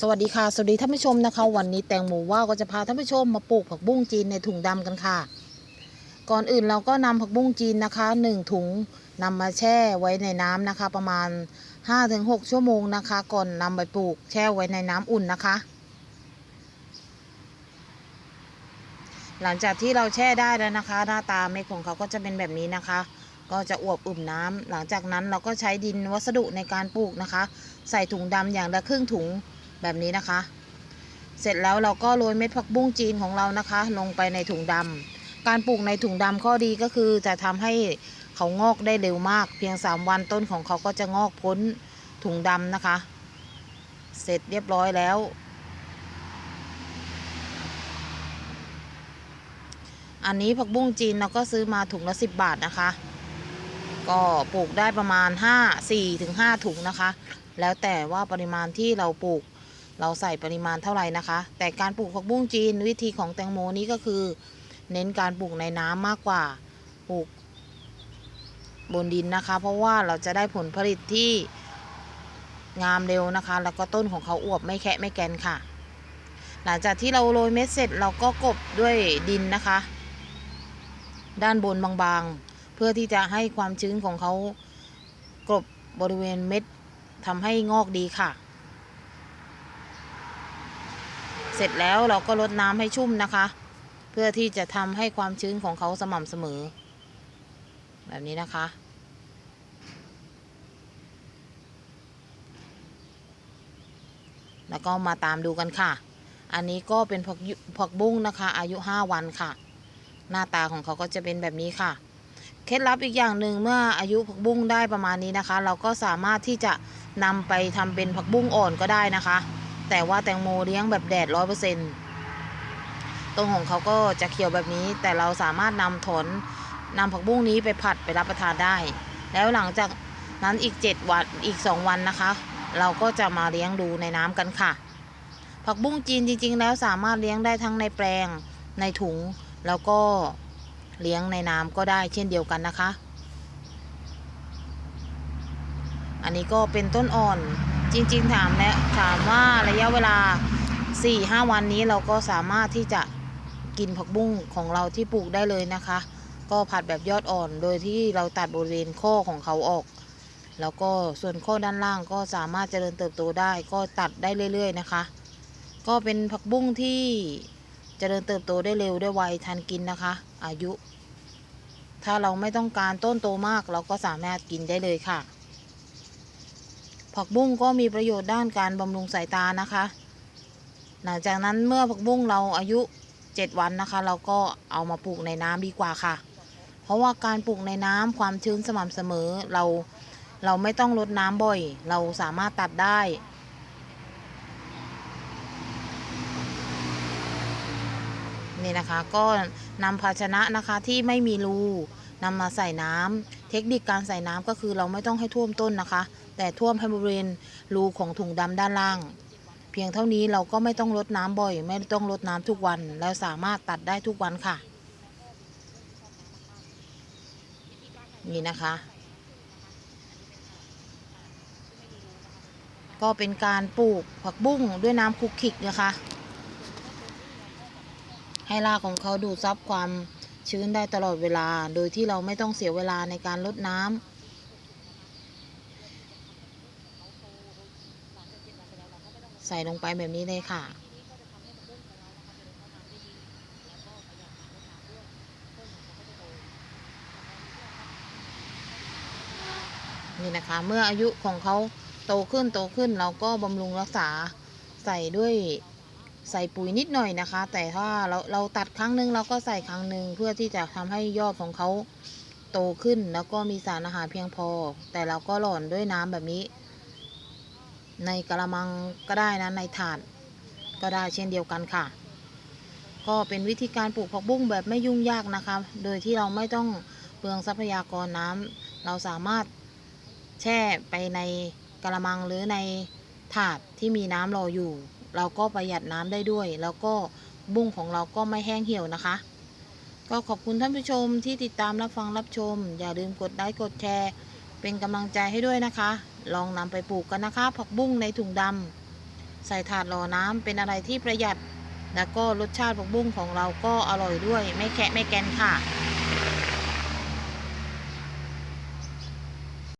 สวัสดีค่ะ สวัสดีท่านผู้ชมนะคะ วันนี้แตงโมว่าก็จะพาท่านผู้ชมมาปลูกผักบุ้งจีนในถุงดำกันค่ะ ก่อนอื่นเราก็นำผักบุ้งจีนนะคะหนึ่งถุงนำมาแช่ไว้ในน้ำนะคะ ประมาณ 5-6 ชั่วโมงนะคะ ก่อนนำไปปลูกแช่ไว้ในน้ำอุ่นนะคะ หลังจากที่เราแช่ได้แล้วนะคะ หน้าตาเม็ดของเขาก็จะเป็นแบบนี้นะคะก็จะอวบอุ่มน้ำหลังจากนั้นเราก็ใช้ดินวัสดุในการปลูกนะคะ ใส่ถุงดำอย่างละครึ่งถุง แบบนี้นะคะ เสร็จแล้วเราก็โรยเม็ดผักบุ้งจีนของเรานะคะ ลงไปในถุงดำการปลูกในถุงดำข้อดีก็คือจะทำให้เขางอกได้เร็วมาก เพียง 3 วันต้นของเขาก็จะงอกพ้นถุงดำนะคะ เสร็จเรียบร้อยแล้ว อันนี้ผักบุ้งจีนเราก็ซื้อมาถุงละ 10 บาทนะคะ ก็ปลูกได้ประมาณ 5 4ถึง5ถุงนะคะ แล้วแต่ว่าปริมาณที่เราปลูก เราใส่ปริมาณเท่าไหร่นะคะ แต่การปลูกผักบุ้งจีนวิธีของแตงโมนี้ก็คือ เน้นการปลูกในน้ำมากกว่าปลูกบนดินนะคะ เพราะว่าเราจะได้ผลผลิตที่งามเร็วนะคะ แล้วก็ต้นของเขาอวบไม่แคะไม่แกนค่ะ หลังจากที่เราโรยเม็ดเสร็จเราก็กบด้วยดินนะคะ ด้านบนบางๆ เพื่อที่จะให้ความชื้นของเขากลบบริเวณเม็ดทำให้งอกดีค่ะ เสร็จแล้วเราก็รดน้ำให้ชุ่มนะคะ เพื่อที่จะทำให้ความชื้นของเขาสม่ำเสมอ แบบนี้นะคะ แล้วก็มาตามดูกันค่ะ อันนี้ก็เป็นผักผักบุ้งนะคะ อายุ 5 วันค่ะ หน้าตาของเขาก็จะเป็นแบบนี้ค่ะเคล็ดลับอีกอย่างหนึ่งเมื่ออายุผักบุ้งได้ประมาณนี้นะคะ เราก็สามารถที่จะนำไปทำเป็นผักบุ้งอ่อนก็ได้นะคะ แต่ว่าแตงโมเลี้ยงแบบแดดร้อยเปอร์เซ็นต์ต้นของเขาก็จะเขียวแบบนี้ แต่เราสามารถนำถอนนำผักบุ้งนี้ไปผัดไปรับประทานได้ แล้วหลังจากนั้นอีก 7 วันอีก 2 วันนะคะ เราก็จะมาเลี้ยงดูในน้ำกันค่ะ ผักบุ้งจีนจริง ๆ แล้วสามารถเลี้ยงได้ทั้งในแปลงในถุง แล้วก็เลี้ยงในน้ำก็ได้เช่นเดียวกันนะคะ อันนี้ก็เป็นต้นอ่อน จริงๆถามแล้วถามว่าระยะเวลา 4-5 วันนี้เราก็สามารถที่จะกินผักบุ้งของเราที่ปลูกได้เลยนะคะ ก็ผัดแบบยอดอ่อนโดยที่เราตัดบริเวณข้อของเขาออก แล้วก็ส่วนข้อด้านล่างก็สามารถเจริญเติบโตได้ ก็ตัดได้เรื่อย ๆ นะคะ ก็เป็นผักบุ้งที่เจริญเติบโตได้เร็วได้ไวทันกินนะคะ อายุ ถ้าเราไม่ต้องการต้นโตมากเราก็สามารถกินได้เลยค่ะ ผักบุ้งก็มีประโยชน์ด้านการบำรุงสายตานะคะ หลังจากนั้นเมื่อผักบุ้งเราอายุ 7 วันนะคะ เราก็เอามาปลูกในน้ำดีกว่าค่ะ เพราะว่าการปลูกในน้ำความชื้นสม่ำเสมอเราเราไม่ต้องรดน้ำบ่อย เราสามารถตัดได้นี่นะคะก็นำภาชนะนะคะที่ไม่มีรูนำมาใส่น้ำ เทคนิคการใส่น้ำก็คือเราไม่ต้องให้ท่วมต้นนะคะ แต่ท่วมให้บริเวณรูของถุงดำด้านล่าง เพียงเท่านี้เราก็ไม่ต้องรดน้ำบ่อย ไม่ต้องรดน้ำทุกวัน แล้วสามารถตัดได้ทุกวันค่ะ นี่นะคะ ก็เป็นการปลูกผักบุ้งด้วยน้ำคุกคิกนะคะ ให้รากของเขาดูดซับความ ชื้นได้ตลอดเวลา โดยที่เราไม่ต้องเสียเวลาในการลดน้ำใส่ลงไปแบบนี้เลยค่ะ นี่นะคะ เมื่ออายุของเขาโตขึ้นโตขึ้นเราก็บำรุงรักษาใส่ด้วย ใส่ปุ๋ยนิดหน่อยนะคะ แต่ถ้าเราเราตัดครั้งหนึ่งเราก็ใส่ครั้งหนึ่งเพื่อที่จะทำให้ยอดของเขาโตขึ้น แล้วก็มีสารอาหารเพียงพอ แต่เราก็หล่อนด้วยน้ำแบบนี้ ในกระมังก็ได้นะในถาดก็ได้เช่นเดียวกันค่ะ ก็เป็นวิธีการปลูกผักบุ้งแบบไม่ยุ่งยากนะคะ โดยที่เราไม่ต้องเปลืองทรัพยากรน้ำเราสามารถแช่ไปในกระมังหรือในถาดที่มีน้ำรออยู่ เราก็ประหยัดน้ำได้ด้วย แล้วก็บุ้งของเราก็ไม่แห้งเหี่ยวนะคะ ก็ขอบคุณท่านผู้ชมที่ติดตามรับฟังรับชม อย่าลืมกดไลค์กดแชร์ เป็นกำลังใจให้ด้วยนะคะ ลองนำไปปลูกกันนะคะ ผักบุ้งในถุงดำใส่ถาดรอน้ำเป็นอะไรที่ประหยัด แล้วก็รสชาติผักบุ้งของเราก็อร่อยด้วย ไม่แคะไม่แกนค่ะ